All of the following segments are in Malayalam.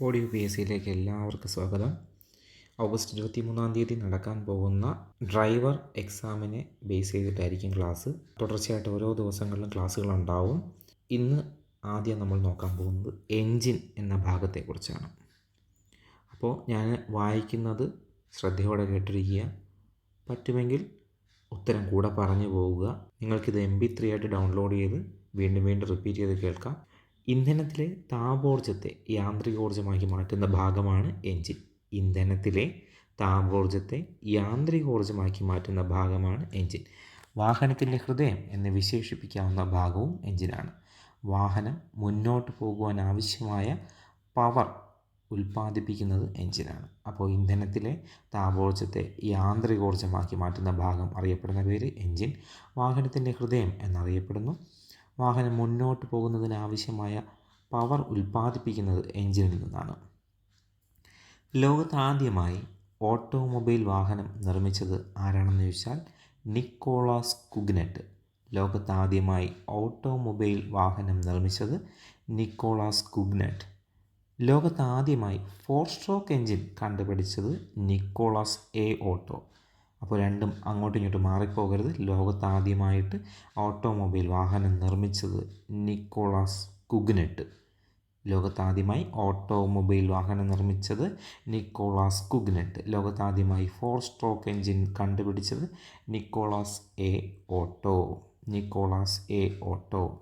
ഓഡിയോ പി എസ് സിയിലേക്ക് എല്ലാവർക്കും സ്വാഗതം. ഓഗസ്റ്റ് ഇരുപത്തി മൂന്നാം തീയതി നടക്കാൻ പോകുന്ന ഡ്രൈവർ എക്സാമിനെ ബേസ് ചെയ്തിട്ടായിരിക്കും ക്ലാസ്. തുടർച്ചയായിട്ട് ഓരോ ദിവസങ്ങളിലും ക്ലാസ്സുകളുണ്ടാവും. ഇന്ന് ആദ്യം നമ്മൾ നോക്കാൻ പോകുന്നത് എൻജിൻ എന്ന ഭാഗത്തെക്കുറിച്ചാണ്. അപ്പോൾ ഞാൻ വായിക്കുന്നത് ശ്രദ്ധയോടെ കേട്ടിരിക്കുക. പറ്റുമെങ്കിൽ ഉത്തരം കൂടെ പറഞ്ഞു പോവുക. നിങ്ങൾക്കിത് എം ബി ത്രീ ആയിട്ട് ഡൗൺലോഡ് ചെയ്ത് വീണ്ടും വീണ്ടും റിപ്പീറ്റ് ചെയ്ത് കേൾക്കാം. ഇന്ധനത്തിലെ താപോർജത്തെ യാന്ത്രികോർജമാക്കി മാറ്റുന്ന ഭാഗമാണ് എൻജിൻ. ഇന്ധനത്തിലെ താപോർജത്തെ യാന്ത്രികോർജമാക്കി മാറ്റുന്ന ഭാഗമാണ് എൻജിൻ. വാഹനത്തിന്റെ ഹൃദയം എന്ന് വിശേഷിപ്പിക്കാവുന്ന ഭാഗവും എൻജിനാണ്. വാഹനം മുന്നോട്ട് പോകുവാൻ ആവശ്യമായ പവർ ഉൽപ്പാദിപ്പിക്കുന്നത് എൻജിനാണ്. അപ്പോൾ ഇന്ധനത്തിലെ താപോർജത്തെ യാന്ത്രികോർജമാക്കി മാറ്റുന്ന ഭാഗം അറിയപ്പെടുന്ന പേര് എൻജിൻ. വാഹനത്തിന്റെ ഹൃദയം എന്നറിയപ്പെടുന്നു. വാഹനം മുന്നോട്ട് പോകുന്നതിന് ആവശ്യമായ പവർ ഉൽപ്പാദിപ്പിക്കുന്നത് എൻജിനിൽ നിന്നാണ്. ലോകത്ത് ആദ്യമായി ഓട്ടോമൊബൈൽ വാഹനം നിർമ്മിച്ചത് ആരാണെന്ന് ചോദിച്ചാൽ നിക്കോളാസ് കുഗ്നെറ്റ്. ലോകത്ത് ആദ്യമായി ഓട്ടോമൊബൈൽ വാഹനം നിർമ്മിച്ചത് നിക്കോളാസ് കുഗ്നെറ്റ്. ലോകത്ത് ആദ്യമായി ഫോർ സ്ട്രോക്ക് എഞ്ചിൻ കണ്ടുപിടിച്ചത് നിക്കോളാസ് എ ഓട്ടോ അപ്പോൾ രണ്ടും അങ്ങോട്ടും ഇങ്ങോട്ടും മാറിപ്പോകരുത്. ലോകത്ത് ആദ്യമായിട്ട് ഓട്ടോമൊബൈൽ വാഹനം നിർമ്മിച്ചത് നിക്കോളാസ് കുഗ്നെറ്റ് ലോകത്താദ്യമായി ഓട്ടോമൊബൈൽ വാഹനം നിർമ്മിച്ചത് നിക്കോളാസ് കുഗ്നെറ്റ് ലോകത്താദ്യമായി ഫോർ സ്ട്രോക്ക് എൻജിൻ കണ്ടുപിടിച്ചത് Nicolas A Otto. Nicolas A Otto.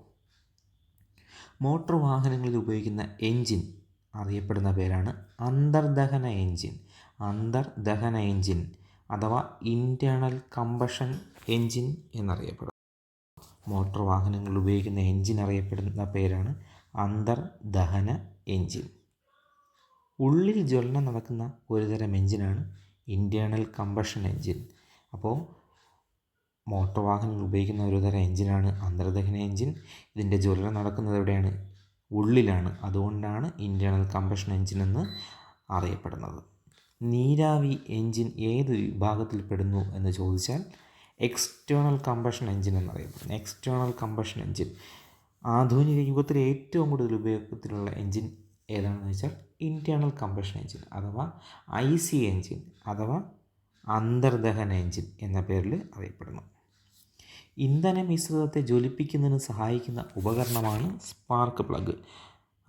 Motor വാഹനങ്ങളിൽ ഉപയോഗിക്കുന്ന എൻജിൻ അറിയപ്പെടുന്ന പേരാണ് അന്തർദഹന എൻജിൻ. അന്തർദഹന എൻജിൻ അഥവാ ഇന്റേണൽ കമ്പഷൻ എൻജിൻ എന്നറിയപ്പെടും മോട്ടോർ വാഹനങ്ങളിൽ ഉപയോഗിക്കുന്ന എൻജിൻ അറിയപ്പെടുന്ന പേരാണ് അന്തർദഹന എൻജിൻ ഉള്ളിൽ ജ്വലനം നടക്കുന്ന ഒരുതരം എൻജിനാണ് ഇന്റേർണൽ കമ്പഷൻ എൻജിൻ അപ്പോൾ മോട്ടോർ വാഹനങ്ങൾ ഉപയോഗിക്കുന്ന ഒരുതരം എൻജിനാണ് അന്തർദഹന എൻജിൻ ഇതിന്റെ ജ്വലനം നടക്കുന്നത് എവിടെയാണ്? ഉള്ളിലാണ്. അതുകൊണ്ടാണ് ഇന്റേർണൽ കമ്പഷൻ എൻജിൻ എന്ന് അറിയപ്പെടുന്നത്. നീരാവി എൻജിൻ ഏത് വിഭാഗത്തിൽ പെടുന്നു എന്ന് ചോദിച്ചാൽ എക്സ്റ്റേണൽ കമ്പഷൻ എൻജിൻ എന്നറിയപ്പെടുന്നു എക്സ്റ്റേണൽ കമ്പഷൻ എൻജിൻ ആധുനിക യുഗത്തിൽ ഏറ്റവും കൂടുതൽ ഉപയോഗത്തിലുള്ള എൻജിൻ ഏതാണെന്ന് വെച്ചാൽ ഇന്റേർണൽ കമ്പഷൻ എൻജിൻ അഥവാ ഐ സി എൻജിൻ അഥവാ അന്തർദഹന എൻജിൻ എന്ന പേരിൽ അറിയപ്പെടുന്നു. ഇന്ധന മിശ്രിതത്തെ ജ്വലിപ്പിക്കുന്നതിന് സഹായിക്കുന്ന ഉപകരണമാണ് സ്പാർക്ക് പ്ലഗ്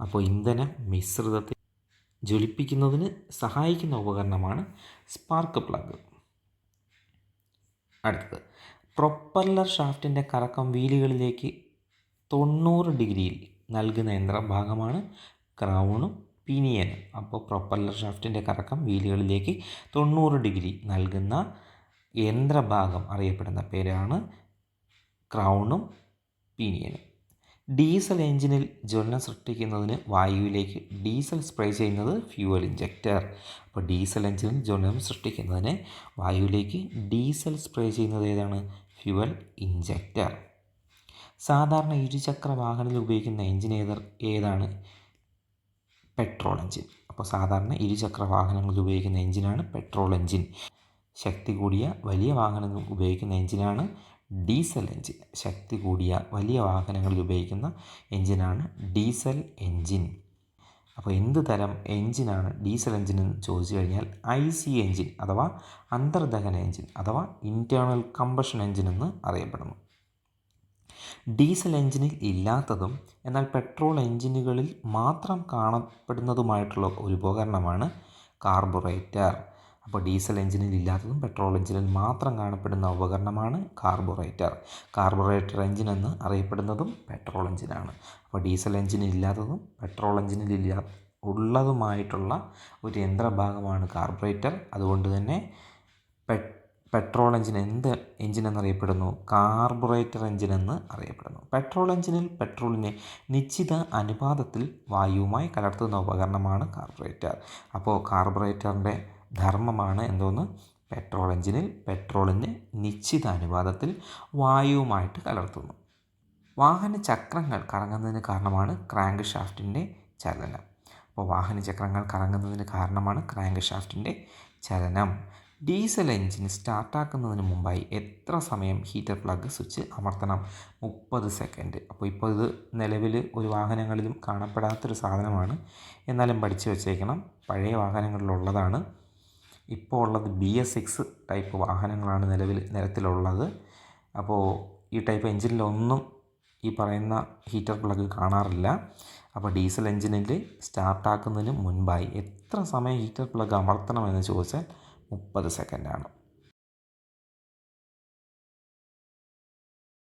അപ്പോൾ ഇന്ധന മിശ്രിതത്തെ ജ്വലിപ്പിക്കുന്നതിന് സഹായിക്കുന്ന ഉപകരണമാണ് സ്പാർക്ക് പ്ലഗ്. അടുത്തത്. പ്രൊപ്പല്ലർ ഷാഫ്റ്റിന്റെ കറക്കം വീലുകളിലേക്ക് തൊണ്ണൂറ് ഡിഗ്രിയിൽ നൽകുന്ന യന്ത്രഭാഗമാണ് ക്രൗണും പിനിയനും. അപ്പോൾ പ്രൊപ്പല്ലർ ഷാഫ്റ്റിന്റെ കറക്കം വീലുകളിലേക്ക് തൊണ്ണൂറ് ഡിഗ്രി നൽകുന്ന യന്ത്രഭാഗം അറിയപ്പെടുന്ന പേരാണ് ക്രൗണും പിനിയനും. ഡീസൽ എഞ്ചിനിൽ ജ്വലനം സൃഷ്ടിക്കുന്നതിന് വായുവിലേക്ക് ഡീസൽ സ്പ്രേ ചെയ്യുന്നത് ഫ്യൂവൽ ഇഞ്ചക്ടർ അപ്പോൾ ഡീസൽ എഞ്ചിനിൽ ജ്വലനം സൃഷ്ടിക്കുന്നതിന് വായുവിലേക്ക് ഡീസൽ സ്പ്രേ ചെയ്യുന്നത് ഏതാണ്? ഫ്യൂവൽ ഇഞ്ചക്ടർ സാധാരണ ഇരുചക്ര വാഹനത്തിൽ ഉപയോഗിക്കുന്ന എഞ്ചിൻ ഏത് ഏതാണ്? പെട്രോൾ എഞ്ചിൻ അപ്പോൾ സാധാരണ ഇരുചക്ര വാഹനങ്ങളിൽ ഉപയോഗിക്കുന്ന എഞ്ചിനാണ് പെട്രോൾ എഞ്ചിൻ ശക്തി കൂടിയ വലിയ വാഹനങ്ങൾ ഉപയോഗിക്കുന്ന എഞ്ചിനാണ് ഡീസൽ എൻജിൻ. ശക്തി കൂടിയ വലിയ വാഹനങ്ങളിൽ ഉപയോഗിക്കുന്ന എൻജിനാണ് ഡീസൽ എൻജിൻ. അപ്പോൾ എന്ത് തരം എൻജിനാണ് ഡീസൽ എൻജിൻ എന്ന് ചോദിച്ചു കഴിഞ്ഞാൽ ഐ സി എൻജിൻ അഥവാ അന്തർദഹന എൻജിൻ അഥവാ ഇന്റേർണൽ കമ്പഷൻ എൻജിൻ എന്ന് അറിയപ്പെടുന്നു. ഡീസൽ എൻജിനിൽ ഇല്ലാത്തതും എന്നാൽ പെട്രോൾ എൻജിനുകളിൽ മാത്രം കാണപ്പെടുന്നതുമായിട്ടുള്ള ഒരു ഉപകരണമാണ് കാർബുറേറ്റർ. അപ്പോൾ ഡീസൽ എഞ്ചിനിൽ ഇല്ലാത്തതും പെട്രോൾ എഞ്ചിനിൽ മാത്രം കാണപ്പെടുന്ന ഉപകരണമാണ് കാർബുറേറ്റർ. കാർബുറേറ്റർ എഞ്ചിൻ എന്ന് അറിയപ്പെടുന്നതും പെട്രോൾ എഞ്ചിനാണ്. അപ്പോൾ ഡീസൽ എഞ്ചിനിൽ ഇല്ലാത്തതും പെട്രോൾ എഞ്ചിനിൽ ഇല്ലാ ഉള്ളതുമായിട്ടുള്ള ഒരു യന്ത്രഭാഗമാണ് കാർബറേറ്റർ. അതുകൊണ്ട് തന്നെ പെട്രോൾ എഞ്ചിൻ എന്ത് എഞ്ചിൻ എന്നറിയപ്പെടുന്നു? കാർബറേറ്റർ എഞ്ചിൻ എന്ന് അറിയപ്പെടുന്നു. പെട്രോൾ എഞ്ചിനിൽ പെട്രോളിനെ നിശ്ചിത അനുപാതത്തിൽ വായുവുമായി കലർത്തുന്ന ഉപകരണമാണ് കാർബറേറ്റർ. അപ്പോൾ കാർബുറേറ്ററിന്റെ ധർമ്മമാണ് എന്തോന്ന്? പെട്രോൾ എഞ്ചിനിൽ പെട്രോളിന്റെ നിശ്ചിത അനുപാതത്തിൽ വായുവുമായിട്ട് കലർത്തുന്നു. വാഹന ചക്രങ്ങൾ കറങ്ങുന്നതിന് കാരണമാണ് ക്രാങ്ക് ഷാഫ്റ്റിന്റെ ചലനം. അപ്പോൾ വാഹന ചക്രങ്ങൾ കറങ്ങുന്നതിന് കാരണമാണ് ക്രാങ്ക് ഷാഫ്റ്റിന്റെ ചലനം. ഡീസൽ എഞ്ചിൻ സ്റ്റാർട്ടാക്കുന്നതിന് മുമ്പായി എത്ര സമയം ഹീറ്റർ പ്ലഗ് സ്വിച്ച് അമർത്തണം? മുപ്പത് സെക്കൻഡ്. അപ്പോൾ ഇപ്പോൾ ഇത് നിലവിൽ ഒരു വാഹനങ്ങളിലും കാണപ്പെടാത്തൊരു സാധനമാണ്. എന്നാലും പഠിച്ചു വച്ചേക്കണം. പഴയ വാഹനങ്ങളിലുള്ളതാണ്. ഇപ്പോൾ ഉള്ളത് ബി എസ് സിക്സ് ടൈപ്പ് വാഹനങ്ങളാണ് നിലവിൽ നിരത്തിലുള്ളത് അപ്പോൾ ഈ ടൈപ്പ് എഞ്ചിനിലൊന്നും ഈ പറയുന്ന ഹീറ്റർ പ്ലഗ് കാണാറില്ല. അപ്പോൾ ഡീസൽ എഞ്ചിനിൽ സ്റ്റാർട്ടാക്കുന്നതിന് മുൻപായി എത്ര സമയം ഹീറ്റർ പ്ലഗ് അമർത്തണമെന്ന് ചോദിച്ചാൽ മുപ്പത് സെക്കൻഡാണ്.